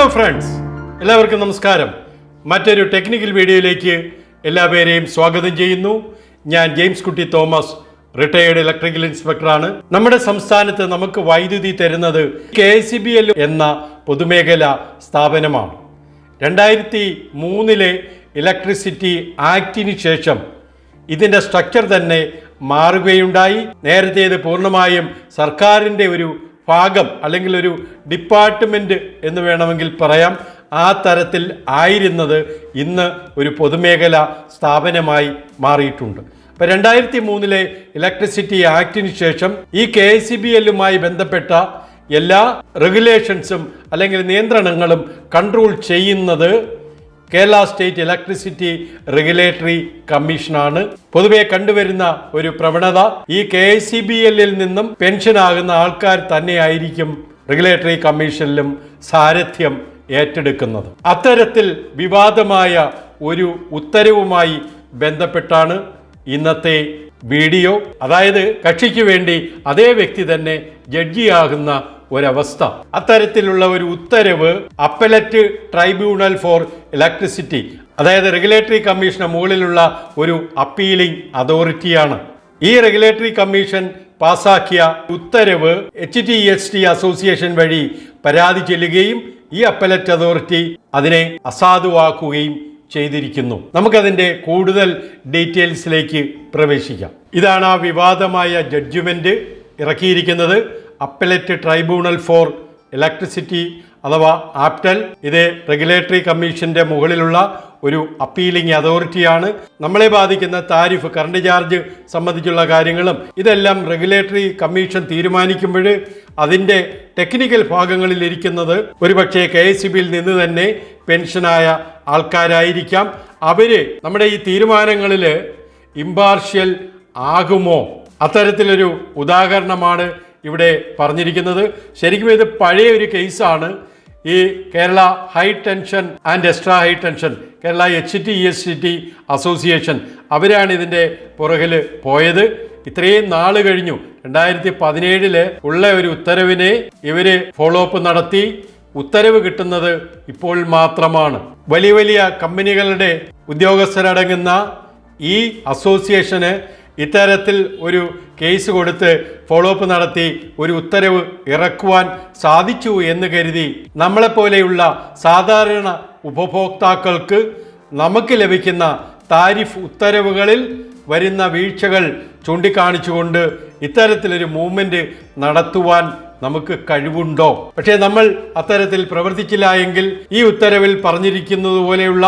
Hello friends എല്ലാവർക്കും നമസ്കാരം. മറ്റൊരു ടെക്നിക്കൽ വീഡിയോയിലേക്ക് എല്ലാവരെയും സ്വാഗതം ചെയ്യുന്നു. ഞാൻ ജെയിംസ് കുട്ടി തോമസ് റിട്ടയേർഡ് ഇലക്ട്രിക്കൽ ഇൻസ്പെക്ടറാണ് നമ്മുടെ സംസ്ഥാനത്ത് നമുക്ക് വൈദ്യുതി തരുന്നത് കെ സി ബി എൽ എന്ന പൊതുമേഖല സ്ഥാപനമാണ്. രണ്ടായിരത്തി മൂന്നിലെ ഇലക്ട്രിസിറ്റി ആക്ടിന് ശേഷം ഇതിന്റെ സ്ട്രക്ചർ തന്നെ മാറുകയുണ്ടായി. നേരത്തെ ഇത് പൂർണമായും സർക്കാരിന്റെ ഒരു ഭാഗം അല്ലെങ്കിൽ ഒരു ഡിപ്പാർട്ട്മെന്റ് എന്ന് വേണമെങ്കിൽ പറയാം. ആ തരത്തിൽ ആയിരുന്നത് ഇന്ന് ഒരു പൊതുമേഖല സ്ഥാപനമായി മാറിയിട്ടുണ്ട്. ഇപ്പം രണ്ടായിരത്തി മൂന്നിലെ ഇലക്ട്രിസിറ്റി ആക്ടിന് ശേഷം ഈ കെ സി ബി എല്ലുമായി ബന്ധപ്പെട്ട എല്ലാ റെഗുലേഷൻസും അല്ലെങ്കിൽ നിയന്ത്രണങ്ങളും കൺട്രോൾ ചെയ്യുന്നത് കേരള സ്റ്റേറ്റ് ഇലക്ട്രിസിറ്റി റെഗുലേറ്ററി കമ്മീഷനാണ്. പൊതുവെ കണ്ടുവരുന്ന ഒരു പ്രവണത ഈ കെ സി ബി എല്ലിൽ നിന്നും പെൻഷനാകുന്ന ആൾക്കാർ തന്നെയായിരിക്കും റെഗുലേറ്ററി കമ്മീഷനിലും സാരഥ്യം ഏറ്റെടുക്കുന്നത്. അത്തരത്തിൽ വിവാദമായ ഒരു ഉത്തരവുമായി ബന്ധപ്പെട്ടാണ് ഇന്നത്തെ വീഡിയോ. അതായത് കക്ഷിക്ക് വേണ്ടി അതേ വ്യക്തി തന്നെ ജഡ്ജിയാകുന്ന ഒരവസ്ഥ. അത്തരത്തിലുള്ള ഒരു ഉത്തരവ് അപ്പലറ്റ് ട്രൈബ്യൂണൽ ഫോർ ഇലക്ട്രിസിറ്റി അതായത് റെഗുലേറ്ററി കമ്മീഷന് മുകളിലുള്ള ഒരു അപ്പീലിംഗ് അതോറിറ്റിയാണ്. ഈ റെഗുലേറ്ററി കമ്മീഷൻ പാസാക്കിയ ഉത്തരവ് H T S T association വഴി പരാതി ചെല്ലുകയും ഈ അപ്പലറ്റ് അതോറിറ്റി അതിനെ അസാധുവാക്കുകയും ചെയ്തിരിക്കുന്നു. നമുക്കതിന്റെ കൂടുതൽ ഡീറ്റെയിൽസിലേക്ക് പ്രവേശിക്കാം. ഇതാണ് ആ വിവാദമായ ജഡ്ജ്മെന്റ് ഇറക്കിയിരിക്കുന്നത്. അപ്പലറ്റ് ട്രൈബ്യൂണൽ ഫോർ ഇലക്ട്രിസിറ്റി അഥവാ ആപ്റ്റൽ. ഇത് റെഗുലേറ്ററി കമ്മീഷന്റെ മുകളിലുള്ള ഒരു അപ്പീലിംഗ് അതോറിറ്റിയാണ്. നമ്മളെ ബാധിക്കുന്ന താരിഫ് കറണ്ട് ചാർജ് സംബന്ധിച്ചുള്ള കാര്യങ്ങളും ഇതെല്ലാം റെഗുലേറ്ററി കമ്മീഷൻ തീരുമാനിക്കുമ്പോൾ അതിന്റെ ടെക്നിക്കൽ ഭാഗങ്ങളിൽ ഇരിക്കുന്നത് ഒരുപക്ഷെ കെ എസ് ബിയിൽ നിന്ന് തന്നെ പെൻഷനായ ആൾക്കാരായിരിക്കാം. അവർ നമ്മുടെ ഈ തീരുമാനങ്ങളിൽ ഇമ്പാർഷ്യൽ ആകുമോ? അത്തരത്തിലൊരു ഉദാഹരണമാണ് ഇവിടെ പറഞ്ഞിരിക്കുന്നത്. ശരിക്കും ഇത് പഴയ ഒരു കേസാണ്. ഈ Kerala high tension and extra high tension Kerala H T S C T association അവരാണ് ഇതിന്റെ പുറകിൽ പോയത്. ഇത്രയും നാൾ കഴിഞ്ഞു. രണ്ടായിരത്തി പതിനേഴിൽ ഉള്ള ഒരു ഉത്തരവിനെ ഇവർ ഫോളോ അപ്പ് നടത്തി. ഉത്തരവ് കിട്ടുന്നത് ഇപ്പോൾ മാത്രമാണ്. വലിയ വലിയ കമ്പനികളുടെ ഉദ്യോഗസ്ഥരടങ്ങുന്ന ഈ അസോസിയേഷന് ഇത്തരത്തിൽ ഒരു കേസ് കൊടുത്ത് ഫോളോ അപ്പ് നടത്തി ഒരു ഉത്തരവ് ഇറക്കുവാൻ സാധിച്ചു എന്ന് കരുതി നമ്മളെപ്പോലെയുള്ള സാധാരണ ഉപഭോക്താക്കൾക്ക് നമുക്ക് ലഭിക്കുന്ന താരിഫ് ഉത്തരവുകളിൽ വരുന്ന വീഴ്ചകൾ ചൂണ്ടിക്കാണിച്ചുകൊണ്ട് ഇത്തരത്തിലൊരു മൂവ്മെന്റ് നടത്തുവാൻ നമുക്ക് കഴിവുണ്ടോ? പക്ഷേ നമ്മൾ അത്തരത്തിൽ പ്രവർത്തിച്ചില്ല എങ്കിൽ ഈ ഉത്തരവിൽ പറഞ്ഞിരിക്കുന്നത് പോലെയുള്ള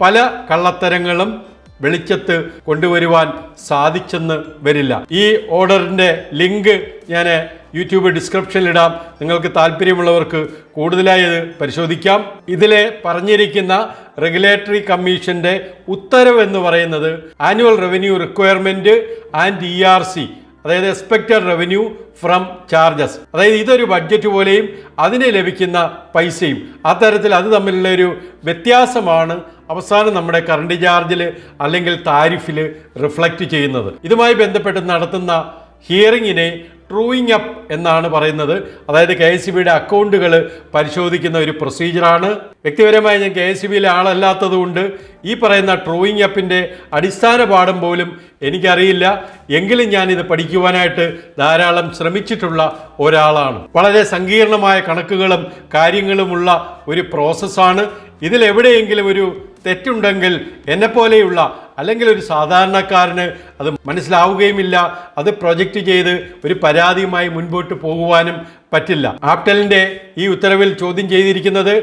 പല കള്ളത്തരങ്ങളും വെളിച്ചത്ത് കൊണ്ടുവരുവാൻ സാധിച്ചെന്ന് വരില്ല. ഈ ഓർഡറിന്റെ ലിങ്ക് ഞാൻ യൂട്യൂബ് ഡിസ്ക്രിപ്ഷനിൽ ഇടാം. നിങ്ങൾക്ക് താല്പര്യമുള്ളവർക്ക് കൂടുതലായി ഇത് പരിശോധിക്കാം. ഇതിലെ പറഞ്ഞിരിക്കുന്ന റെഗുലേറ്ററി കമ്മീഷന്റെ ഉത്തരവ് എന്ന് പറയുന്നത് annual revenue requirement and E R C അതായത് എക്സ്പെക്റ്റഡ് റവന്യൂ ഫ്രം ചാർജസ്. അതായത് ഇതൊരു ബഡ്ജറ്റ് പോലെയും അതിന് ലഭിക്കുന്ന പൈസയും. അത്തരത്തിൽ അത് തമ്മിലുള്ള ഒരു വ്യത്യാസമാണ് അവസാനം നമ്മുടെ കറണ്ട് ചാർജിൽ അല്ലെങ്കിൽ താരിഫിൽ റിഫ്ലക്റ്റ് ചെയ്യുന്നത്. ഇതുമായി ബന്ധപ്പെട്ട് നടത്തുന്ന ഹിയറിങ്ങിനെ ട്രൂയിങ് അപ്പ് എന്നാണ് പറയുന്നത്. അതായത് കെ എസ് സി ബിയുടെ അക്കൗണ്ടുകൾ പരിശോധിക്കുന്ന ഒരു പ്രൊസീജിയറാണ് വ്യക്തിപരമായി ഞാൻ കെ എസ് സി ബിയിലെ ആളല്ലാത്തതുകൊണ്ട് ഈ പറയുന്ന ട്രൂയിങ് അപ്പിന്റെ അടിസ്ഥാന പാഠം പോലും എനിക്കറിയില്ല. എങ്കിലും ഞാനിത് പഠിക്കുവാനായിട്ട് ധാരാളം ശ്രമിച്ചിട്ടുള്ള ഒരാളാണ്. വളരെ സങ്കീർണമായ കണക്കുകളും കാര്യങ്ങളുമുള്ള ഒരു പ്രോസസ്സാണ് ഇതിലെവിടെയെങ്കിലും ഒരു തെറ്റുണ്ടെങ്കിൽ എന്നെപ്പോലെയുള്ള അല്ലെങ്കിൽ ഒരു സാധാരണക്കാരന് അത് മനസ്സിലാവുകയുമില്ല അത് പ്രൊജക്റ്റ് ചെയ്ത് ഒരു പരാതിയുമായി മുൻപോട്ട് പോകുവാനും പറ്റില്ല. ആപ്റ്റലിന്റെ ഈ ഉത്തരവിൽ ചോദ്യം ചെയ്തിരിക്കുന്നത്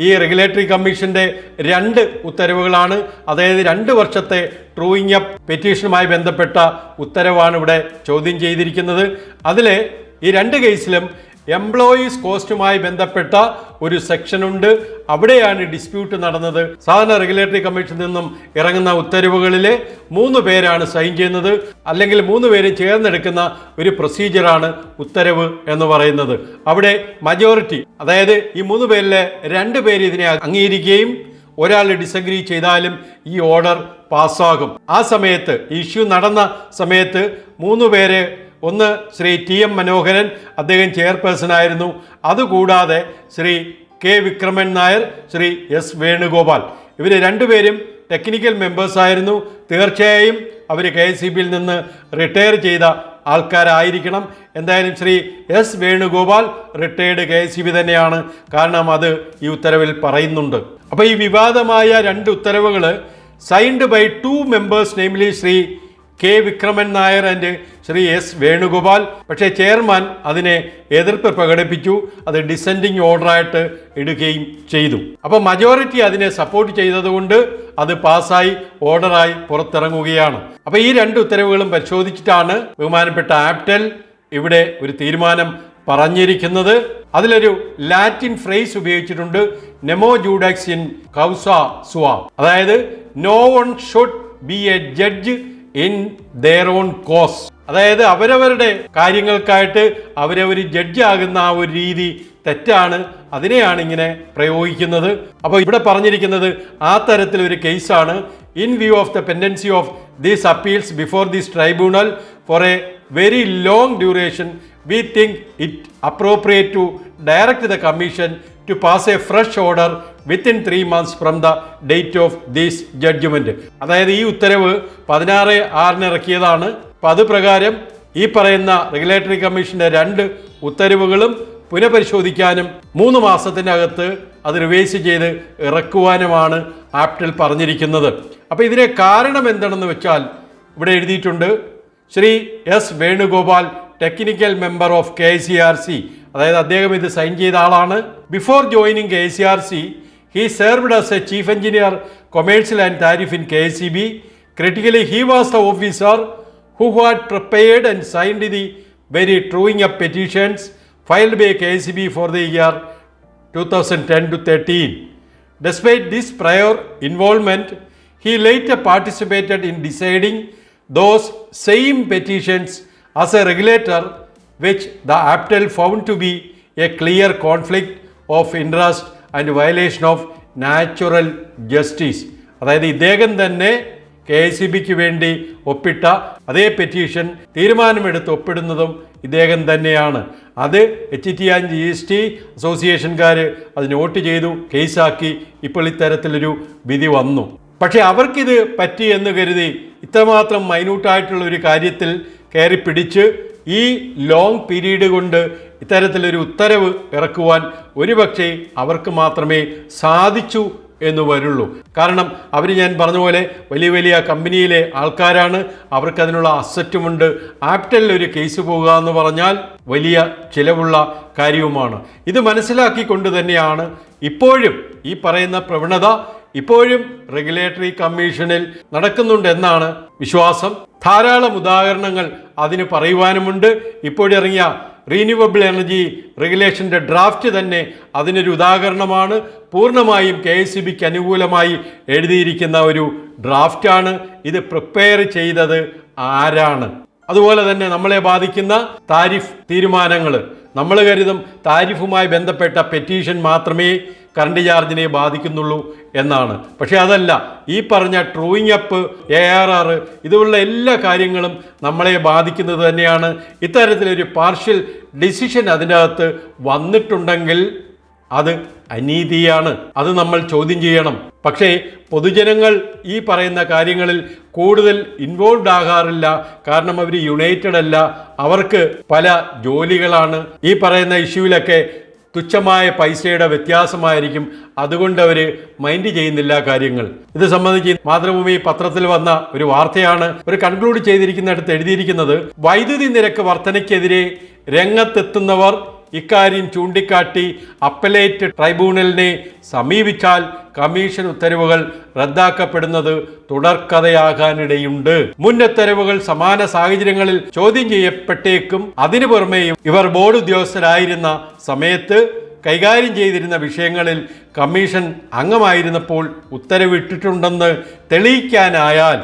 ഈ റെഗുലേറ്ററി കമ്മീഷന്റെ രണ്ട് ഉത്തരവുകളാണ്. അതായത് രണ്ട് വർഷത്തെ ട്രൂയിങ് അപ്പ് പെറ്റീഷനുമായി ബന്ധപ്പെട്ട ഉത്തരവാണ് ഇവിടെ ചോദ്യം ചെയ്തിരിക്കുന്നത്. അതിലെ ഈ രണ്ട് കേസിലും എംപ്ലോയീസ് കോസ്റ്റുമായി ബന്ധപ്പെട്ട ഒരു സെക്ഷൻ ഉണ്ട്. അവിടെയാണ് ഡിസ്പ്യൂട്ട് നടന്നത്. സാധാരണ റെഗുലേറ്ററി കമ്മീഷൻ നിന്നും ഇറങ്ങുന്ന ഉത്തരവുകളിലെ മൂന്ന് പേരാണ് സൈൻ ചെയ്യുന്നത്. അല്ലെങ്കിൽ മൂന്ന് പേരും ചേർന്നെടുക്കുന്ന ഒരു പ്രൊസീജിയറാണ് ഉത്തരവ് എന്ന് പറയുന്നത്. അവിടെ മജോറിറ്റി അതായത് ഈ മൂന്ന് പേരിലെ രണ്ട് പേര് ഇതിനെ അംഗീകരിക്കുകയും ഒരാൾ ഡിസഗ്രി ചെയ്താലും ഈ ഓർഡർ പാസ്സാകും ആ സമയത്ത് ഇഷ്യൂ നടന്ന സമയത്ത് മൂന്ന് പേര് ഒന്ന് ശ്രീ ടി എം മനോഹരൻ അദ്ദേഹം ചെയർപേഴ്സൺ ആയിരുന്നു. അതുകൂടാതെ ശ്രീ കെ വിക്രമൻ നായർ ശ്രീ എസ് വേണുഗോപാൽ. ഇവർ രണ്ടുപേരും ടെക്നിക്കൽ മെമ്പേഴ്സായിരുന്നു തീർച്ചയായും അവർ കെ എസ് സി ബിയിൽ നിന്ന് റിട്ടയർ ചെയ്ത ആൾക്കാരായിരിക്കണം. എന്തായാലും Shri S Venugopal retired K S C B തന്നെയാണ്. കാരണം അത് ഈ ഉത്തരവിൽ പറയുന്നുണ്ട്. അപ്പോൾ ഈ വിവാദമായ രണ്ട് ഉത്തരവുകൾ signed by two members namely Shri K. Vikraman Nair and Shri S. Venugopal. പക്ഷേ ചെയർമാൻ അതിനെ എതിർപ്പ് പ്രകടിപ്പിച്ചു. അത് ഡിസെൻഡിങ് ഓർഡറായിട്ട് ഇടുകയും ചെയ്തു. അപ്പോൾ മജോറിറ്റി അതിനെ സപ്പോർട്ട് ചെയ്തതുകൊണ്ട് അത് പാസ്സായി ഓർഡറായി പുറത്തിറങ്ങുകയാണ്. അപ്പോൾ ഈ രണ്ട് ഉത്തരവുകളും പരിശോധിച്ചിട്ടാണ് ബഹുമാനപ്പെട്ട ആപ്റ്റൽ ഇവിടെ ഒരു തീരുമാനം പറഞ്ഞിരിക്കുന്നത്. അതിലൊരു ലാറ്റിൻ ഫ്രേസ് ഉപയോഗിച്ചിട്ടുണ്ട് nemo judex in causa sua അതായത് no one should be a judge in their own cause അതായത് അവരവരുടെ കാര്യങ്ങൾക്കായിട്ട് അവരവർ ജഡ്ജ് ആകുന്ന ആ ഒരു രീതി തെറ്റാണ്. അതിനെയാണ് ഇങ്ങനെ പ്രയോഗിക്കുന്നത്. അപ്പോൾ ഇവിടെ പറഞ്ഞിരിക്കുന്നത് ആ തരത്തിലൊരു കേസാണ്. In view of the pendency of these appeals before these tribunal for a very long duration we think it appropriate to direct the commission to pass a fresh order within three months from the date of this judgment അതായത് ഈ ഉത്തരവ് പതിനാറ് ആറിന് ഇറക്കിയതാണ്. അപ്പം അത് പ്രകാരം ഈ പറയുന്ന റെഗുലേറ്ററി കമ്മീഷന്റെ രണ്ട് ഉത്തരവുകളും പുനഃപരിശോധിക്കാനും മൂന്ന് മാസത്തിനകത്ത് അത് റിവേഴ്സ് ചെയ്ത് ഇറക്കുവാനുമാണ് ആപ്റ്റിൽ പറഞ്ഞിരിക്കുന്നത്. അപ്പോൾ ഇതിനെ കാരണം എന്താണെന്ന് വെച്ചാൽ ഇവിടെ എഴുതിയിട്ടുണ്ട്. Shri S Venugopal technical member of K C R C അതായത് അദ്ദേഹം ഇത് സൈൻ ചെയ്ത ആളാണ്. Before joining K C R C He served as a chief engineer, commercial and tariff in KCB. Critically, he was the officer who had prepared and signed the very truing up petitions filed by KCB for the year 2010 to 13. Despite this prior involvement, he later participated in deciding those same petitions as a regulator, which the APTEL found to be a clear conflict of interest and violation of natural justice അതായത് ഇദ്ദേഹം തന്നെ K C ബിക്ക് വേണ്ടി ഒപ്പിട്ട അതേ petition തീരുമാനമെടുത്ത് ഒപ്പിടുന്നതും ഇദ്ദേഹം തന്നെയാണ്. അത് H T and G S T അസോസിയേഷൻകാർ അത് നോട്ട് ചെയ്തു കേസാക്കി. ഇപ്പോൾ ഇത്തരത്തിലൊരു വിധി വന്നു. പക്ഷേ അവർക്കിത് പറ്റി എന്ന് കരുതി ഇത്രമാത്രം മൈന്യൂട്ടായിട്ടുള്ള ഒരു കാര്യത്തിൽ കയറി പിടിച്ച് ഈ ലോങ് പീരീഡ് കൊണ്ട് ഇത്തരത്തിലൊരു ഉത്തരവ് ഇറക്കുവാൻ ഒരുപക്ഷെ അവർക്ക് മാത്രമേ സാധിച്ചു എന്ന് വരുള്ളൂ. കാരണം അവർ ഞാൻ പറഞ്ഞ പോലെ വലിയ വലിയ കമ്പനിയിലെ ആൾക്കാരാണ്. അവർക്ക് അതിനുള്ള അസറ്റുമുണ്ട് ആപ്റ്റലിൽ ഒരു കേസ് പോകുക എന്ന് പറഞ്ഞാൽ വലിയ ചിലവുള്ള കാര്യവുമാണ്. ഇത് മനസ്സിലാക്കിക്കൊണ്ട് തന്നെയാണ് ഇപ്പോഴും ഈ പറയുന്ന പ്രവണത ഇപ്പോഴും റെഗുലേറ്ററി കമ്മീഷനിൽ നടക്കുന്നുണ്ടെന്നാണ് വിശ്വാസം. ധാരാളം ഉദാഹരണങ്ങൾ അതിന് പറയുവാനുമുണ്ട്. ഇപ്പോഴിറങ്ങിയ റീന്യൂവബിൾ എനർജി റെഗുലേഷന്റെ ഡ്രാഫ്റ്റ് തന്നെ അതിനൊരു ഉദാഹരണമാണ്. പൂർണമായും കെ എസ് സി ബിക്ക് അനുകൂലമായി എഴുതിയിരിക്കുന്ന ഒരു ഡ്രാഫ്റ്റാണ് ഇത് പ്രിപ്പയർ ചെയ്തത് ആരാണ്? അതുപോലെ തന്നെ നമ്മളെ ബാധിക്കുന്ന താരിഫ് തീരുമാനങ്ങൾ നമ്മൾ കരുതും താരിഫുമായി ബന്ധപ്പെട്ട പെറ്റീഷൻ മാത്രമേ കറണ്ട് ചാർജിനെ ബാധിക്കുന്നുള്ളൂ എന്നാണ്. പക്ഷേ അതല്ല ഈ പറഞ്ഞ truing up A R R ഇതുപോലുള്ള എല്ലാ കാര്യങ്ങളും നമ്മളെ ബാധിക്കുന്നത് തന്നെയാണ്. ഇത്തരത്തിലൊരു പാർഷ്യൽ ഡിസിഷൻ അതിനകത്ത് വന്നിട്ടുണ്ടെങ്കിൽ അത് അനീതിയാണ്. അത് നമ്മൾ ചോദ്യം ചെയ്യണം. പക്ഷേ പൊതുജനങ്ങൾ ഈ പറയുന്ന കാര്യങ്ങളിൽ കൂടുതൽ ഇൻവോൾവ് ആകാറില്ല. കാരണം അവർ യുണൈറ്റഡ് അല്ല. അവർക്ക് പല ജോലികളാണ്. ഈ പറയുന്ന ഇഷ്യൂവിലൊക്കെ തുച്ഛമായ പൈസയുടെ വ്യത്യാസമായിരിക്കും. അതുകൊണ്ട് അവർ മൈൻഡ് ചെയ്യുന്നില്ല കാര്യങ്ങൾ. ഇത് സംബന്ധിച്ച് മാതൃഭൂമി പത്രത്തിൽ വന്ന ഒരു വാർത്തയാണ് ഒരു കൺക്ലൂഡ് ചെയ്തിരിക്കുന്നിടത്ത് എഴുതിയിരിക്കുന്നത് വൈദ്യുതി നിരക്ക് വർധനയ്ക്കെതിരെ രംഗത്തെത്തുന്നവർ ഇക്കാര്യം ചൂണ്ടിക്കാട്ടി അപ്പലേറ്റ് ട്രൈബ്യൂണലിനെ സമീപിച്ചാൽ കമ്മീഷൻ ഉത്തരവുകൾ റദ്ദാക്കപ്പെടുന്നത് തുടർക്കഥയാകാനിടയുണ്ട്. മുൻ ഉത്തരവുകൾ സമാന സാഹചര്യങ്ങളിൽ ചോദ്യം ചെയ്യപ്പെട്ടേക്കും. അതിനു പുറമേയും ഇവർ ബോർഡ് ഉദ്യോഗസ്ഥരായിരുന്ന സമയത്ത് കൈകാര്യം ചെയ്തിരുന്ന വിഷയങ്ങളിൽ കമ്മീഷൻ അംഗമായിരുന്നപ്പോൾ ഉത്തരവിട്ടിട്ടുണ്ടെന്ന് തെളിയിക്കാനായാൽ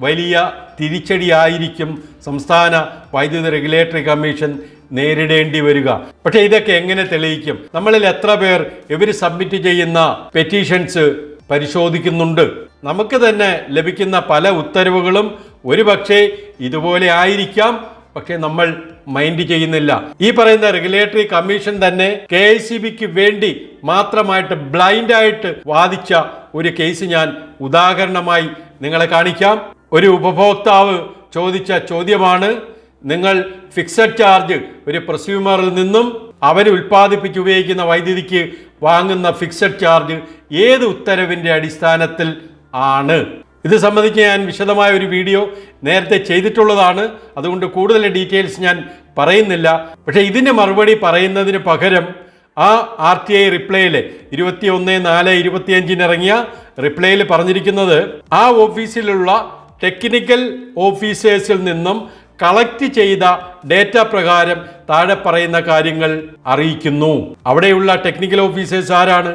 വലിയ തിരിച്ചടിയായിരിക്കും സംസ്ഥാന വൈദ്യുതി റെഗുലേറ്ററി കമ്മീഷൻ നേരിടേണ്ടി വരിക. പക്ഷേ ഇതൊക്കെ എങ്ങനെ തെളിയിക്കും? നമ്മളിൽ എത്ര പേർ ഇവർ സബ്മിറ്റ് ചെയ്യുന്ന പെറ്റീഷൻസ് പരിശോധിക്കുന്നുണ്ട്? നമുക്ക് തന്നെ ലഭിക്കുന്ന പല ഉത്തരവുകളും ഒരുപക്ഷെ ഇതുപോലെ ആയിരിക്കാം. പക്ഷേ നമ്മൾ മൈൻഡ് ചെയ്യുന്നില്ല. ഈ പറയുന്ന റെഗുലേറ്ററി കമ്മീഷൻ തന്നെ കെ ഐ സി ബിക്ക് വേണ്ടി മാത്രമായിട്ട് ബ്ലൈൻഡായിട്ട് വാദിച്ച ഒരു കേസ് ഞാൻ ഉദാഹരണമായി നിങ്ങളെ കാണിക്കാം. ഒരു ഉപഭോക്താവ് ചോദിച്ച ചോദ്യമാണ് നിങ്ങൾ ഫിക്സഡ് ചാർജ് ഒരു പ്രസ്യൂമറിൽ നിന്നും അവർ ഉൽപ്പാദിപ്പിച്ച് ഉപയോഗിക്കുന്ന വൈദ്യുതിക്ക് വാങ്ങുന്ന ഫിക്സഡ് ചാർജ് ഏത് ഉത്തരവിന്റെ അടിസ്ഥാനത്തിൽ ആണ്? ഇത് സംബന്ധിച്ച് ഞാൻ വിശദമായ ഒരു വീഡിയോ നേരത്തെ ചെയ്തിട്ടുള്ളതാണ്. അതുകൊണ്ട് കൂടുതൽ ഡീറ്റെയിൽസ് ഞാൻ പറയുന്നില്ല. പക്ഷേ ഇതിന്റെ മറുപടി പറയുന്നതിന് പകരം ആ ആർ ടി ഐ റിപ്ലൈയിൽ ഇരുപത്തി ഒന്ന് നാല് ഇരുപത്തിയഞ്ചിന് ഇറങ്ങിയ റിപ്ലൈയിൽ പറഞ്ഞിരിക്കുന്നത് ആ ഓഫീസിലുള്ള ടെക്നിക്കൽ ഓഫീസേഴ്സിൽ നിന്നും കളക്ട് ചെയ്ത ഡേറ്റ പ്രകാരം താഴെ പറയുന്ന കാര്യങ്ങൾ അറിയിക്കുന്നു. അവിടെയുള്ള ടെക്നിക്കൽ ഓഫീസേഴ്സ് ആരാണ്?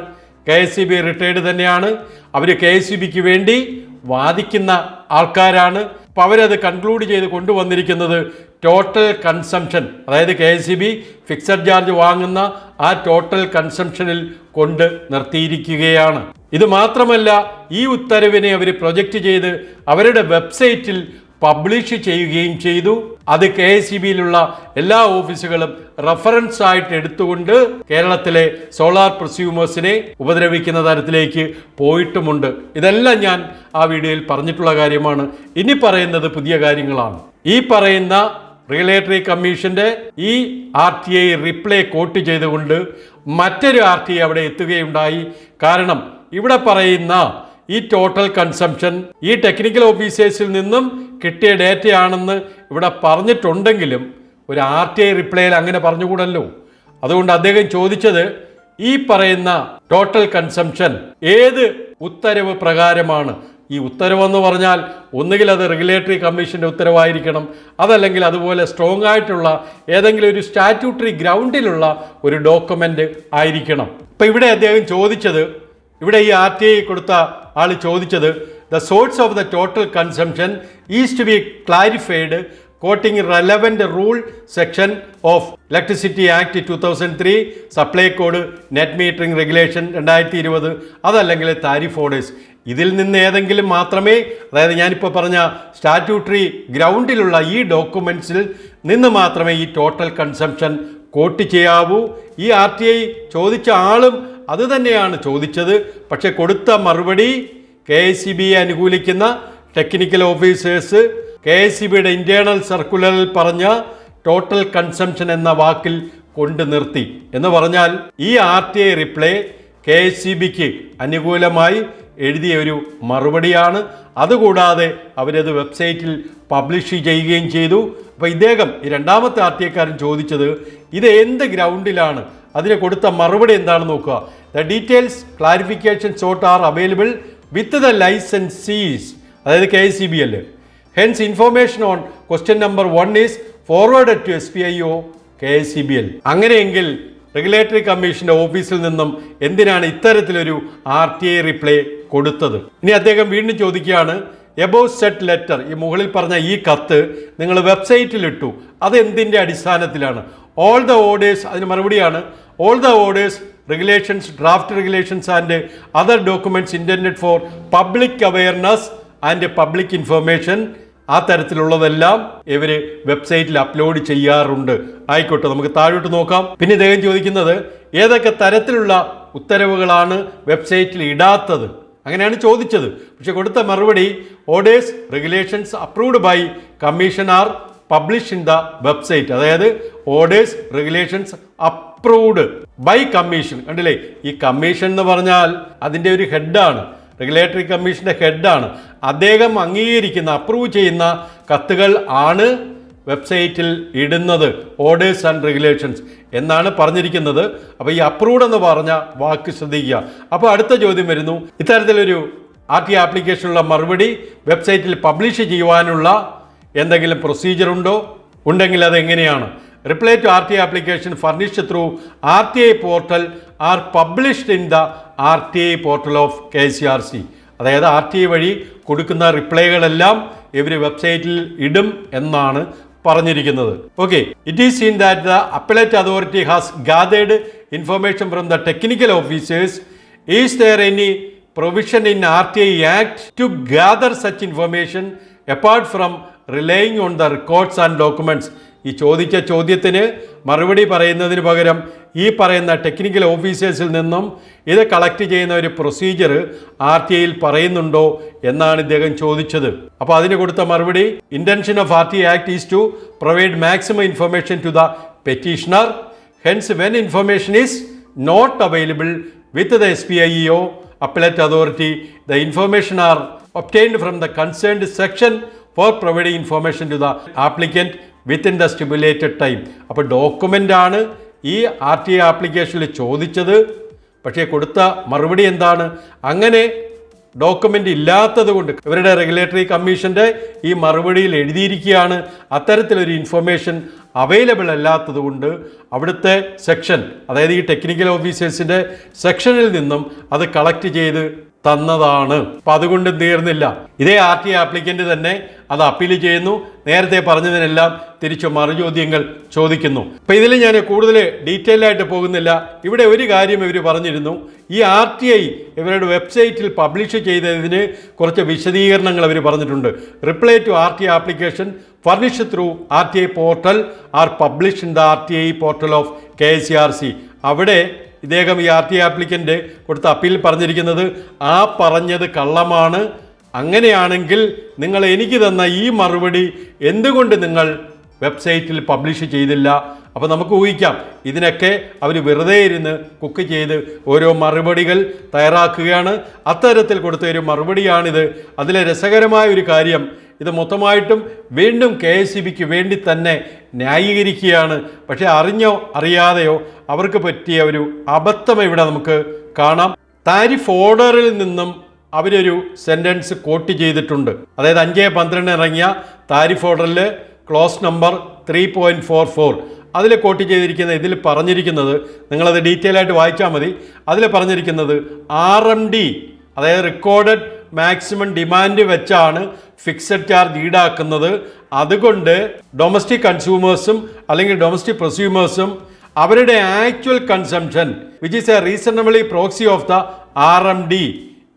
K S C B retired തന്നെയാണ്. അവർ കെ എസ് സി ബിക്ക് വേണ്ടി വാദിക്കുന്ന ആൾക്കാരാണ്. അപ്പം അവരത് കൺക്ലൂഡ് ചെയ്ത് കൊണ്ടുവന്നിരിക്കുന്നത് ടോട്ടൽ കൺസംഷൻ അതായത് K S C B fixed charge വാങ്ങുന്ന ആ ടോട്ടൽ കൺസംഷനിൽ കൊണ്ട് നിർത്തിയിരിക്കുകയാണ്. ഇത് മാത്രമല്ല ഈ ഉത്തരവിനെ അവർ പ്രൊജക്റ്റ് ചെയ്ത് അവരുടെ വെബ്സൈറ്റിൽ പബ്ലിഷ് ചെയ്യുകയും ചെയ്തു. അത് കെ എസ് സി ബിയിലുള്ള എല്ലാ ഓഫീസുകളും റഫറൻസ് ആയിട്ട് എടുത്തുകൊണ്ട് കേരളത്തിലെ സോളാർ പ്രസ്യൂമേഴ്സിനെ ഉപദ്രവിക്കുന്ന തരത്തിലേക്ക് പോയിട്ടുമുണ്ട്. ഇതെല്ലാം ഞാൻ ആ വീഡിയോയിൽ പറഞ്ഞിട്ടുള്ള കാര്യമാണ്. ഇനി പറയുന്നത് പുതിയ കാര്യങ്ങളാണ്. ഈ പറയുന്ന റെഗുലേറ്ററി കമ്മീഷന്റെ ഈ R T I reply quote ചെയ്തുകൊണ്ട് മറ്റൊരു ആർ ടി ഐ അവിടെ എത്തുകയുണ്ടായി. കാരണം ഇവിടെ പറയുന്ന ഈ ടോട്ടൽ കൺസംഷൻ ഈ ടെക്നിക്കൽ ഓഫീസേഴ്സിൽ നിന്നും കിട്ടിയ ഡേറ്റയാണെന്ന് ഇവിടെ പറഞ്ഞിട്ടുണ്ടെങ്കിലും ഒരു ആർ ടി ഐ റിപ്ലൈയിൽ അങ്ങനെ പറഞ്ഞുകൂടല്ലോ. അതുകൊണ്ട് അദ്ദേഹം ചോദിച്ചത് ഈ പറയുന്ന ടോട്ടൽ കൺസംഷൻ ഏത് ഉത്തരവ് പ്രകാരമാണ്? ഈ ഉത്തരവെന്ന് പറഞ്ഞാൽ ഒന്നുകിൽ അത് റെഗുലേറ്ററി കമ്മീഷന്റെ ഉത്തരവായിരിക്കണം അതല്ലെങ്കിൽ അതുപോലെ സ്ട്രോങ് ആയിട്ടുള്ള ഏതെങ്കിലും ഒരു സ്റ്റാറ്റ്യൂട്ടറി ഗ്രൗണ്ടിലുള്ള ഒരു ഡോക്യുമെന്റ് ആയിരിക്കണം. ഇപ്പം ഇവിടെ അദ്ദേഹം ചോദിച്ചത് ഇവിടെ ഈ ആർ ടി ഐ കൊടുത്ത ആൾ ചോദിച്ചത് the source of the total consumption is to be clarified quoting relevant rule section of electricity act two thousand three supply code net metering regulation രണ്ടായിരത്തി ഇരുപത് അതല്ലെങ്കിൽ താരിഫ് ഓർഡേഴ്സ്. ഇതിൽ നിന്ന് ഏതെങ്കിലും മാത്രമേ അതായത് ഞാനിപ്പോൾ പറഞ്ഞ സ്റ്റാറ്റ്യൂട്ടറി ഗ്രൗണ്ടിലുള്ള ഈ ഡോക്യുമെന്റ്സിൽ നിന്ന് മാത്രമേ ഈ ടോട്ടൽ കൺസംഷൻ കോട്ട് ചെയ്യാവൂ. ഈ ആർ ടി ഐ ചോദിച്ച ആളും അത് തന്നെയാണ് ചോദിച്ചത്. പക്ഷെ കൊടുത്ത മറുപടി കെ എസ് സി ബിയെ അനുകൂലിക്കുന്ന technical officers K S C ബിയുടെ ഇന്റേണൽ സർക്കുലറിൽ പറഞ്ഞ ടോട്ടൽ കൺസംഷൻ എന്ന വാക്കിൽ കൊണ്ട് നിർത്തി എന്ന് പറഞ്ഞാൽ ഈ R T I reply K S C ബിക്ക് അനുകൂലമായി എഴുതിയ ഒരു മറുപടിയാണ്. അതുകൂടാതെ അവരത് വെബ്സൈറ്റിൽ പബ്ലിഷ് ചെയ്യുകയും ചെയ്തു. അപ്പോൾ ഇദ്ദേഹം രണ്ടാമത്തെ ആർ ടി ഐക്കാരൻ ചോദിച്ചത് ഇത് എന്ത് ഗ്രൗണ്ടിലാണ് അതിന് കൊടുത്ത മറുപടി എന്താണെന്ന് നോക്കുക. The details clarification sought are available with the licensees അതായത് കെ സി ബി അല്ലേ hence information on question number one is forward to S P I O K S C B L അങ്ങനെയെങ്കിൽ റെഗുലേറ്ററി കമ്മീഷന്റെ ഓഫീസിൽ നിന്നും എന്തിനാണ് ഇത്തരത്തിലൊരു R T I reply കൊടുത്തത്? ഇനി അദ്ദേഹം വീണ്ടും ചോദിക്കുകയാണ് എബോവ് സെറ്റ് ലെറ്റർ ഈ മുകളിൽ പറഞ്ഞ ഈ കത്ത് നിങ്ങൾ വെബ്സൈറ്റിൽ ഇട്ടു. അത് എന്തിന്റെ അടിസ്ഥാനത്തിലാണ്? ഓൾ ദ ഓർഡേഴ്സ് അതിന് മറുപടിയാണ് all the orders regulations draft regulations and other documents intend for public awareness and public information ആ തരത്തിലുള്ളതെല്ലാം ഇവർ വെബ്സൈറ്റിൽ അപ്ലോഡ് ചെയ്യാറുണ്ട്. ആയിക്കോട്ടെ നമുക്ക് താഴോട്ട് നോക്കാം. പിന്നെ ഇദ്ദേഹം ചോദിക്കുന്നത് ഏതൊക്കെ തരത്തിലുള്ള ഉത്തരവുകളാണ് വെബ്സൈറ്റിൽ ഇടാത്തത്? അങ്ങനെയാണ് ചോദിച്ചത്. പക്ഷെ കൊടുത്ത മറുപടി orders regulations approved by commission are publish in the website അതായത് orders regulations approved by commission കണ്ടില്ലേ? ഈ കമ്മീഷൻ എന്ന് പറഞ്ഞാൽ അതിന്റെ ഒരു ഹെഡാണ് റെഗുലേറ്ററി കമ്മീഷന്റെ ഹെഡാണ് അദ്ദേഹം അംഗീകരിക്കുന്ന അപ്രൂവ് ചെയ്യുന്ന കത്തുകൾ ആണ് വെബ്സൈറ്റിൽ ഇടുന്നത്. ഓർഡേഴ്സ് ആൻഡ് റെഗുലേഷൻസ് എന്നാണ് പറഞ്ഞിരിക്കുന്നത്. അപ്പോൾ ഈ അപ്രൂവ്ഡ് എന്ന് പറഞ്ഞ വാക്ക് ശ്രദ്ധിക്കുക. അപ്പോൾ അടുത്ത ചോദ്യം വരുന്നു. ഇത്തരത്തിലൊരു ആർ ടി ആപ്ലിക്കേഷനുള്ള മറുപടി വെബ്സൈറ്റിൽ പബ്ലിഷ് ചെയ്യുവാനുള്ള എന്തെങ്കിലും പ്രൊസീജിയർ ഉണ്ടോ? ഉണ്ടെങ്കിൽ അത് എങ്ങനെയാണ് reply to R T application furnished through R T I portal are published in the R T I portal of K C R C അതായത് ആർ ടി ഐ വഴി കൊടുക്കുന്ന റിപ്ലൈകളെല്ലാം ഇവർ വെബ്സൈറ്റിൽ ഇടും എന്നാണ് പറഞ്ഞിരിക്കുന്നത്. Okay it is seen that the appellate authority has gathered information from the technical officers is there any provision in R T I act to gather such information apart from relying on the records and documents ഈ ചോദിച്ച ചോദ്യത്തിന് മറുപടി പറയുന്നതിന് പകരം ഈ പറയുന്ന technical ഓഫീസേഴ്സിൽ നിന്നും ഇത് കളക്ട് ചെയ്യുന്ന ഒരു പ്രൊസീജിയർ ആർ ടി ഐയിൽ പറയുന്നുണ്ടോ എന്നാണ് ഇദ്ദേഹം ചോദിച്ചത്. അപ്പോൾ അതിന് കൊടുത്ത മറുപടി intention of R T act is to provide maximum information to the petitioner hence when information is not available with the S P I O appellate authority the information are obtained from the concerned section for providing information to the applicant within the stimulated time അപ്പോൾ document ആണ് ഈ R T ആപ്ലിക്കേഷനിൽ ചോദിച്ചത്. പക്ഷേ കൊടുത്ത മറുപടി എന്താണ്? അങ്ങനെ ഡോക്യുമെന്റ് ഇല്ലാത്തത് കൊണ്ട് ഇവരുടെ റെഗുലേറ്ററി കമ്മീഷന്റെ ഈ മറുപടിയിൽ എഴുതിയിരിക്കുകയാണ്. അത്തരത്തിലൊരു ഇൻഫർമേഷൻ അവൈലബിൾ അല്ലാത്തത് കൊണ്ട് അവിടുത്തെ സെക്ഷൻ അതായത് ഈ ടെക്നിക്കൽ ഓഫീസേഴ്സിന്റെ സെക്ഷനിൽ നിന്നും അത് കളക്ട് ചെയ്ത് തന്നതാണ്. അപ്പം അതുകൊണ്ട് തീർന്നില്ല ഇതേ ആർ ടി ആപ്ലിക്കന്റ് തന്നെ അത് അപ്പീൽ ചെയ്യുന്നു. നേരത്തെ പറഞ്ഞതിനെല്ലാം തിരിച്ചു മറുചോദ്യങ്ങൾ ചോദിക്കുന്നു. അപ്പം ഇതിൽ ഞാൻ കൂടുതൽ ഡീറ്റെയിൽ ആയിട്ട് പോകുന്നില്ല. ഇവിടെ ഒരു കാര്യം ഇവർ പറഞ്ഞിരുന്നു. ഈ ആർ ടി ഐ ഇവരുടെ വെബ്സൈറ്റിൽ പബ്ലിഷ് ചെയ്തതിന് കുറച്ച് വിശദീകരണങ്ങൾ അവർ പറഞ്ഞിട്ടുണ്ട്. Reply to R T application furnish through R T I portal or publish in the R T I portal of K S C R C അവിടെ ഇദ്ദേഹം ഈ ആർ ടി ആപ്ലിക്കന്റ് കൊടുത്ത അപ്പീൽ പറഞ്ഞിരിക്കുന്നത് ആ പറഞ്ഞത് കള്ളമാണ്. അങ്ങനെയാണെങ്കിൽ നിങ്ങൾ എനിക്ക് തന്ന ഈ മറുപടി എന്തുകൊണ്ട് നിങ്ങൾ വെബ്സൈറ്റിൽ പബ്ലിഷ് ചെയ്തില്ല. അപ്പോൾ നമുക്ക് ഊഹിക്കാം. ഇതിനൊക്കെ അവർ വെറുതെ ഇരുന്ന് കുക്ക് ചെയ്ത് ഓരോ മറുപടികൾ തയ്യാറാക്കുകയാണ്. അത്തരത്തിൽ കൊടുത്ത ഒരു മറുപടിയാണിത്. അതിലെ രസകരമായ ഒരു കാര്യം ഇത് മൊത്തമായിട്ടും വീണ്ടും കെ എസ് ബിക്ക് വേണ്ടി തന്നെ ന്യായീകരിക്കുകയാണ്. പക്ഷേ അറിഞ്ഞോ അറിയാതെയോ അവർക്ക് പറ്റിയ ഒരു അബദ്ധം ഇവിടെ നമുക്ക് കാണാം. താരിഫ് ഓർഡറിൽ നിന്നും അവരൊരു സെന്റൻസ് കോട്ട് ചെയ്തിട്ടുണ്ട്. അതായത് അഞ്ച് പന്ത്രണ്ട് ഇറങ്ങിയ താരിഫ് ഓർഡറിൽ clause number three point four four അതിൽ കോട്ട് ചെയ്തിരിക്കുന്ന ഇതിൽ പറഞ്ഞിരിക്കുന്നത് നിങ്ങളത് ഡീറ്റെയിൽ ആയിട്ട് വായിച്ചാൽ മതി. അതിൽ പറഞ്ഞിരിക്കുന്നത് ആർ എം ഡി അതായത് റെക്കോർഡഡ് മാക്സിമം ഡിമാൻഡ് വെച്ചാണ് ഫിക്സഡ് ചാർജ് ഈടാക്കുന്നത്. അതുകൊണ്ട് ഡൊമസ്റ്റിക് കൺസ്യൂമേഴ്സും അല്ലെങ്കിൽ ഡൊമസ്റ്റിക് പ്രൊസ്യൂമേഴ്സും അവരുടെ actual consumption which is a reasonably proxy of the R M D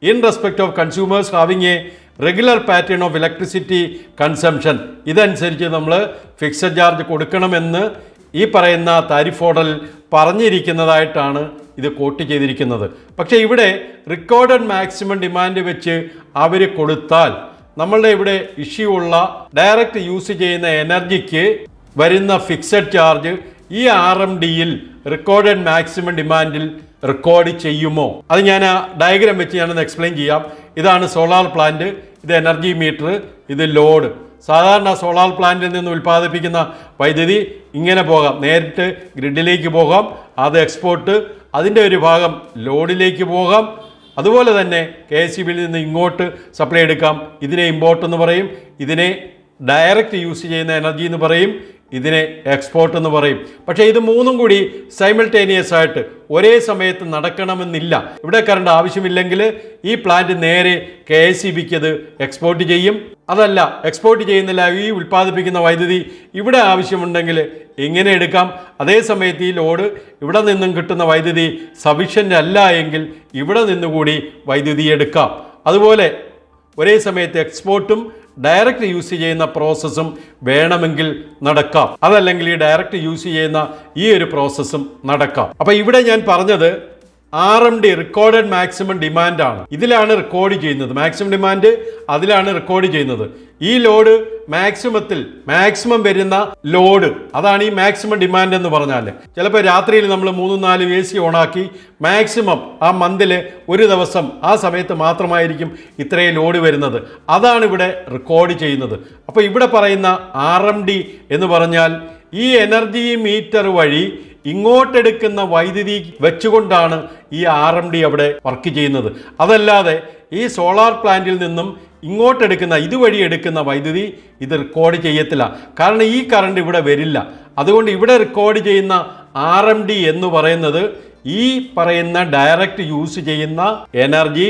in respect of consumers having a regular pattern of electricity consumption ഇതനുസരിച്ച് നമ്മൾ ഫിക്സഡ് ചാർജ് കൊടുക്കണമെന്ന് ഈ പറയുന്ന താരിഫ് ഓർഡറിൽ പറഞ്ഞിരിക്കുന്നതായിട്ടാണ് ഇത് കോട്ട് ചെയ്തിരിക്കുന്നത്. പക്ഷേ ഇവിടെ റെക്കോർഡഡ് മാക്സിമം ഡിമാൻഡ് വെച്ച് അവർ കൊടുത്താൽ നമ്മളുടെ ഇവിടെ ഇഷ്യൂ ഉള്ള ഡയറക്റ്റ് യൂസ് ചെയ്യുന്ന എനർജിക്ക് വരുന്ന ഫിക്സഡ് ചാർജ് ഈ ആർ എം ഡിയിൽ റെക്കോർഡഡ് മാക്സിമം ഡിമാൻഡിൽ റെക്കോർഡ് ചെയ്യുമോ? അത് ഞാൻ ആ ഡയഗ്രാം വെച്ച് ഞാനൊന്ന് എക്സ്പ്ലെയിൻ ചെയ്യാം. ഇതാണ് സോളാർ പ്ലാന്റ് ഇത് എനർജി മീറ്റർ ഇത് ലോഡ് സാധാരണ സോളാർ പ്ലാന്റിൽ നിന്ന് ഉൽപ്പാദിപ്പിക്കുന്ന വൈദ്യുതി ഇങ്ങനെ പോകാം. നേരിട്ട് ഗ്രിഡിലേക്ക് പോകാം അത് എക്സ്പോർട്ട് അതിന്റെ ഒരു ഭാഗം ലോഡിലേക്ക് പോകാം. അതുപോലെ തന്നെ കെ എസ് സി ബിയിൽ നിന്ന് ഇങ്ങോട്ട് സപ്ലൈ എടുക്കാം. ഇതിനെ ഇമ്പോർട്ട് എന്ന് പറയും. ഇതിനെ ഡയറക്റ്റ് യൂസ് ചെയ്യുന്ന എനർജി എന്ന് പറയും ഇതിനെ എക്സ്പോർട്ട് എന്ന് പറയും. പക്ഷേ ഇത് മൂന്നും കൂടി സൈമിൾട്ടേനിയസ് ആയിട്ട് ഒരേ സമയത്ത് നടക്കണമെന്നില്ല. ഇവിടെ കറണ്ട് ആവശ്യമില്ലെങ്കിൽ ഈ പ്ലാന്റ് നേരെ കെ എസ് സി ബിക്ക് അത് എക്സ്പോർട്ട് ചെയ്യും. അതല്ല എക്സ്പോർട്ട് ചെയ്യുന്നില്ല ഈ ഉൽപ്പാദിപ്പിക്കുന്ന വൈദ്യുതി ഇവിടെ ആവശ്യമുണ്ടെങ്കിൽ എങ്ങനെ എടുക്കാം. അതേ സമയത്ത് ഈ ലോഡ് ഇവിടെ നിന്നും കിട്ടുന്ന വൈദ്യുതി സഫിഷ്യന്റ് അല്ല എങ്കിൽ ഇവിടെ നിന്നുകൂടി വൈദ്യുതി എടുക്കാം. അതുപോലെ ഒരേ സമയത്ത് എക്സ്പോർട്ടും ഡയറക്റ്റ് യൂസ് ചെയ്യുന്ന പ്രോസസ്സും വേണമെങ്കിൽ നടക്കാം. അതല്ലെങ്കിൽ ഈ ഡയറക്റ്റ് യൂസ് ചെയ്യുന്ന ഈ ഒരു പ്രോസസ്സും നടക്കാം. അപ്പോൾ ഇവിടെ ഞാൻ പറഞ്ഞത് R M D recorded maximum demand ആണ്. ഇതിലാണ് റെക്കോർഡ് ചെയ്യുന്നത്. മാക്സിമം ഡിമാൻഡ് അതിലാണ് റെക്കോർഡ് ചെയ്യുന്നത്. ഈ ലോഡ് മാക്സിമത്തിൽ മാക്സിമം വരുന്ന ലോഡ് അതാണ് ഈ മാക്സിമം ഡിമാൻഡ് എന്ന് പറഞ്ഞാൽ. ചിലപ്പോൾ രാത്രിയിൽ നമ്മൾ മൂന്നും നാലും എ സി ഓണാക്കി മാക്സിമം ആ മന്തിൽ ഒരു ദിവസം ആ സമയത്ത് മാത്രമായിരിക്കും ഇത്രയും ലോഡ് വരുന്നത്. അതാണ് ഇവിടെ റെക്കോർഡ് ചെയ്യുന്നത്. അപ്പോൾ ഇവിടെ പറയുന്ന ആർ എന്ന് പറഞ്ഞാൽ ഈ എനർജി മീറ്റർ വഴി ഇങ്ങോട്ടെടുക്കുന്ന വൈദ്യുതി വെച്ചുകൊണ്ടാണ് ഈ ആർ എം ഡി അവിടെ വർക്ക് ചെയ്യുന്നത്. അതല്ലാതെ ഈ സോളാർ പ്ലാന്റിൽ നിന്നും ഇങ്ങോട്ടെടുക്കുന്ന ഇതുവഴി എടുക്കുന്ന വൈദ്യുതി ഇത് റെക്കോർഡ് ചെയ്യത്തില്ല. കാരണം ഈ കറണ്ട് ഇവിടെ വരില്ല. അതുകൊണ്ട് ഇവിടെ റെക്കോർഡ് ചെയ്യുന്ന ആർ എം ഡി എന്ന് പറയുന്നത് ഈ പറയുന്ന ഡയറക്റ്റ് യൂസ് ചെയ്യുന്ന എനർജി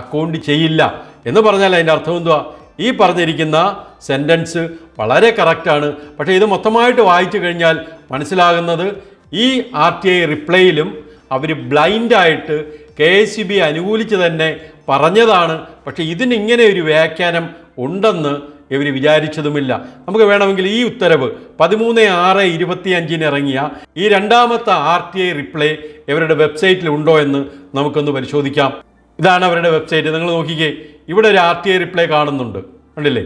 അക്കൗണ്ട് ചെയ്യില്ല. എന്ന് പറഞ്ഞാൽ അതിന്റെ അർത്ഥം എന്തുവാ? ഈ പറഞ്ഞിരിക്കുന്ന സെന്റൻസ് വളരെ കറക്റ്റാണ് പക്ഷേ ഇത് മൊത്തമായിട്ട് വായിച്ചു കഴിഞ്ഞാൽ മനസ്സിലാകുന്നത് ഈ ആർ ടി ഐ റിപ്ലൈയിലും അവർ ബ്ലൈൻഡായിട്ട് കെ എസ് സി ബി അനുകൂലിച്ച് തന്നെ പറഞ്ഞതാണ്. പക്ഷേ ഇതിനിങ്ങനെ ഒരു വ്യാഖ്യാനം ഉണ്ടെന്ന് ഇവർ വിചാരിച്ചതുമില്ല. നമുക്ക് വേണമെങ്കിൽ ഈ ഉത്തരവ് പതിമൂന്ന് ആറ് ഇരുപത്തി അഞ്ചിന് ഇറങ്ങിയ ഈ രണ്ടാമത്തെ ആർ ടി ഐ റിപ്ലൈ ഇവരുടെ വെബ്സൈറ്റിൽ ഉണ്ടോ എന്ന് നമുക്കൊന്ന് പരിശോധിക്കാം. ഇതാണ് അവരുടെ വെബ്സൈറ്റ്. നിങ്ങൾ നോക്കിക്കേ ഇവിടെ ഒരു ആർ ടി ഐ റിപ്ലൈ കാണുന്നുണ്ട്. കണ്ടില്ലേ?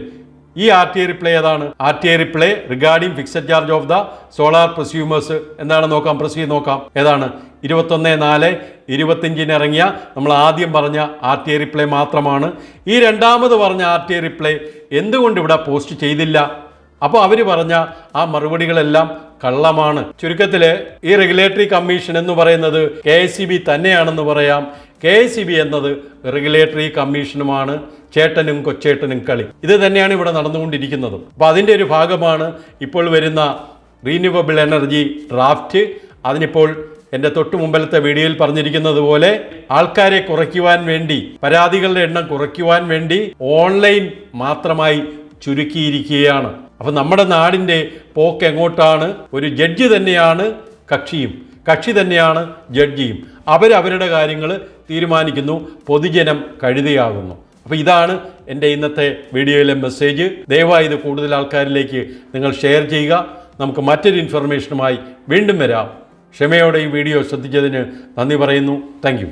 ഈ ആർ ടി ഐ റിപ്ലൈ ഏതാണ്? R T I reply regarding fixed charge of the solar prosumers എന്താണ് നോക്കാം. പ്രസ് ചെയ്ത് നോക്കാം. ഏതാണ്? ഇരുപത്തൊന്ന് നാല് ഇരുപത്തിയഞ്ചിന് ഇറങ്ങിയ നമ്മൾ ആദ്യം പറഞ്ഞ ആർ ടി ഐ റിപ്ലൈ മാത്രമാണ്. ഈ രണ്ടാമത് പറഞ്ഞ ആർ ടി ഐ റിപ്ലൈ എന്തുകൊണ്ട് ഇവിടെ പോസ്റ്റ് ചെയ്തില്ല? അപ്പോൾ അവർ പറഞ്ഞ ആ മറുപടികളെല്ലാം കള്ളമാണ്. ചുരുക്കത്തിൽ ഈ റെഗുലേറ്ററി കമ്മീഷൻ എന്ന് പറയുന്നത് കെ ബി തന്നെയാണെന്ന് പറയാം. കെ ബി എന്നത് റെഗുലേറ്ററി കമ്മീഷനുമാണ് ചേട്ടനും കൊച്ചേട്ടനും കളി. ഇത് തന്നെയാണ് ഇവിടെ നടന്നുകൊണ്ടിരിക്കുന്നത്. അപ്പോൾ അതിന്റെ ഒരു ഭാഗമാണ് ഇപ്പോൾ വരുന്ന റീന്യൂവബിൾ എനർജി ഡ്രാഫ്റ്റ് അതിനിപ്പോൾ എന്റെ തൊട്ടു മുമ്പിലത്തെ വീഡിയോയിൽ പറഞ്ഞിരിക്കുന്നത് പോലെ ആൾക്കാരെ കുറയ്ക്കുവാൻ വേണ്ടി പരാതികളുടെ എണ്ണം കുറയ്ക്കുവാൻ വേണ്ടി ഓൺലൈൻ മാത്രമായി ചുരുക്കിയിരിക്കുകയാണ്. അപ്പം നമ്മുടെ നാടിന്റെ പോക്ക് എങ്ങോട്ടാണ്? ഒരു ജഡ്ജി തന്നെയാണ് കക്ഷിയും. കക്ഷി തന്നെയാണ് ജഡ്ജിയും. അവരവരുടെ കാര്യങ്ങൾ തീരുമാനിക്കുന്നു. പൊതുജനം കഴുതയാകുന്നു. അപ്പോൾ ഇതാണ് എന്റെ ഇന്നത്തെ വീഡിയോയിലെ മെസ്സേജ്. ദയവായി ഇത് കൂടുതൽ ആൾക്കാരിലേക്ക് നിങ്ങൾ ഷെയർ ചെയ്യുക. നമുക്ക് മറ്റൊരു ഇൻഫർമേഷനുമായി വീണ്ടും വരാം. ക്ഷമയോടെ ഈ വീഡിയോ ശ്രദ്ധിച്ചതിന് നന്ദി പറയുന്നു. താങ്ക്